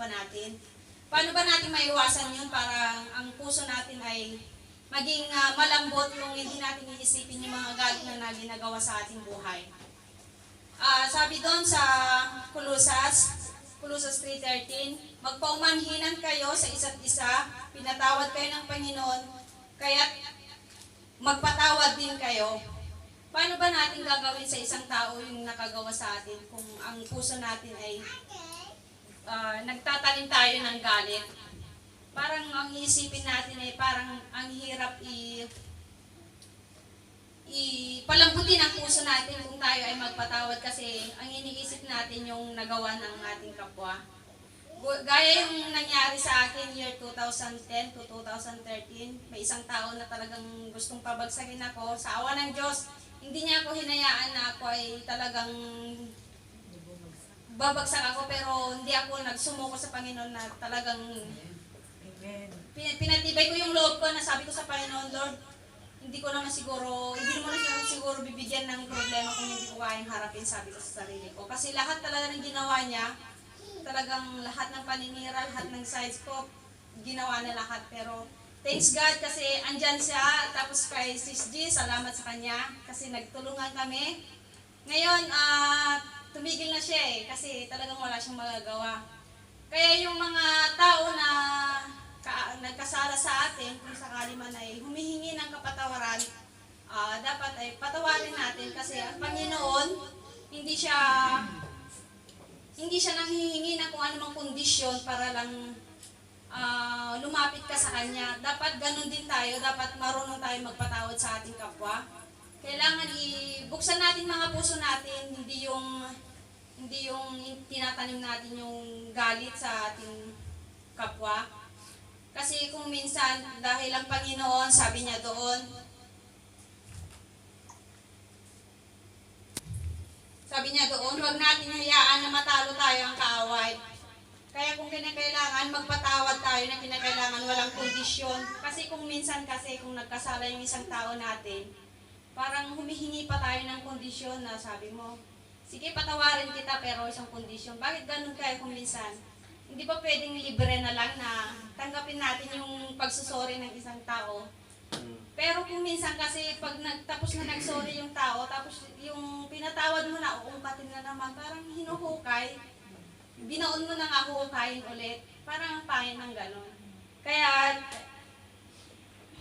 kapwa natin. Paano ba natin maiwasan yun para ang puso natin ay maging ah, malambot yung hindi natin iisipin yung mga galit na na ginagawa sa ating buhay. Ah, sabi doon sa Kulusas, Kulusas 3.13, magpaumanhinan kayo sa isa't isa, pinatawad kayo ng Panginoon, kaya magpatawad din kayo. Paano ba natin gagawin sa isang tao yung nakagawa sa atin kung ang puso natin ay ah, nagtatanim tayo ng galit? Parang ang iisipin natin ay parang ang hirap i ipalambutin ang puso natin kung tayo ay magpatawad kasi ang iniisip natin yung nagawa ng ating kapwa. Gaya yung nangyari sa akin year 2010 to 2013, may isang tao na talagang gustong pabagsakin ako. Sa awa ng Diyos, hindi niya ako hinayaan na ako ay talagang babagsak ako pero hindi ako nagsumuko sa Panginoon na talagang Pin- pinatibay ko yung loob ko na sabi ko sa Panginoon, Lord, hindi ko naman siguro, hindi mo naman siguro bibigyan ng problema kung hindi ko kayang harapin, sabi ko sa sarili ko. Kasi lahat talaga ng ginawa niya, talagang lahat ng paninira, lahat ng sides ko, ginawa na lahat. Pero thanks God kasi andyan siya, tapos kay Sis G, salamat sa kanya kasi nagtulungan kami. Ngayon, ah, tumigil na siya eh, kasi talagang wala siyang magagawa. Kaya yung mga tao na ka, nagkasala sa atin, kung sakali man ay humihingi ng kapatawaran, ah, dapat ay patawarin natin kasi ang Panginoon, hindi siya hindi siya nanghihingi ng kung anumang kondisyon para lang ah, lumapit ka sa Kanya. Dapat ganun din tayo, dapat marunong tayo magpatawad sa ating kapwa. Kailangan ibuksan natin mga puso natin, hindi yung hindi yung tinatanim natin yung galit sa ating kapwa. Kasi kung minsan, dahil ang Panginoon, sabi niya doon, sabi niya doon, huwag natin hayaan na matalo tayo ang kaaway. Kaya kung kinakailangan, magpatawad tayo na kinakailangan walang kondisyon. Kasi kung minsan kasi, kung nagkasala yung isang tao natin, parang humihingi pa tayo ng kondisyon na sabi mo, sige patawarin kita pero isang kondisyon. Bakit ganun kaya kung minsan? Hindi ba pwedeng libre na lang na tanggapin natin yung pagsusori ng isang tao? Pero kung minsan kasi pag nagtapos na nagsorry yung tao, tapos yung pinatawad mo na, uungkatin na naman, parang hinuhukay. Binaon mo na nga huhukayin ulit. Parang ang pangit ng ganon. Kaya